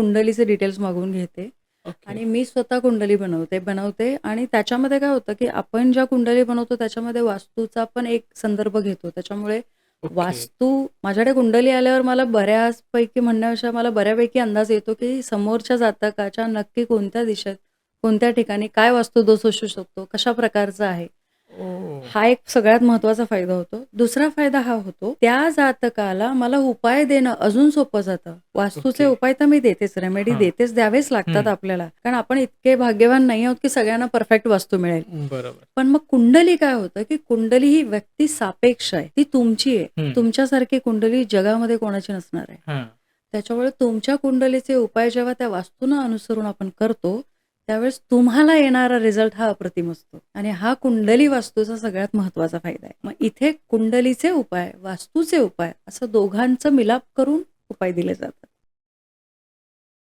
कुंडलीचे details मागवून घेते. आणि मी स्वतः कुंडली बनवते बनवते आणि त्याच्यामध्ये काय होतं की आपण ज्या कुंडली बनवतो त्याच्यामध्ये वास्तूचा पण एक संदर्भ घेतो त्याच्यामुळे. वास्तू माझ्याकडे कुंडली आल्यावर मला बऱ्याचपैकी म्हणण्यापेक्षा मला बऱ्यापैकी अंदाज येतो की समोरच्या जातकाच्या नक्की कोणत्या दिशेत कोणत्या ठिकाणी काय वास्तुदोष असू शकतो कशा प्रकारचा आहे! हा एक सगळ्यात महत्त्वाचा फायदा होतो दुसरा फायदा हा होतो त्या जातकाला मला उपाय देणं अजून सोपं जातं वास्तूचे ओके. उपाय तर मी देतेच रेमेडी. देतेच द्यावेच लागतात. आपल्याला कारण आपण इतके भाग्यवान नाही आहोत की सगळ्यांना परफेक्ट वास्तू मिळेल बरोबर. पण मग कुंडली काय होतं की कुंडली ही व्यक्ती सापेक्ष आहे ती तुमची आहे. तुमच्यासारखी कुंडली जगामध्ये कोणाची नसणार आहे. त्याच्यामुळे तुमच्या कुंडलीचे उपाय जेव्हा त्या वास्तूनं अनुसरून आपण करतो त्यावेळेस तुम्हाला येणारा रिझल्ट हा अप्रतिम असतो. आणि हा कुंडली वास्तूचा सगळ्यात महत्त्वाचा फायदा आहे. मग इथे कुंडलीचे उपाय वास्तूचे उपाय असं दोघांचं मिलाप करून उपाय दिले जातात.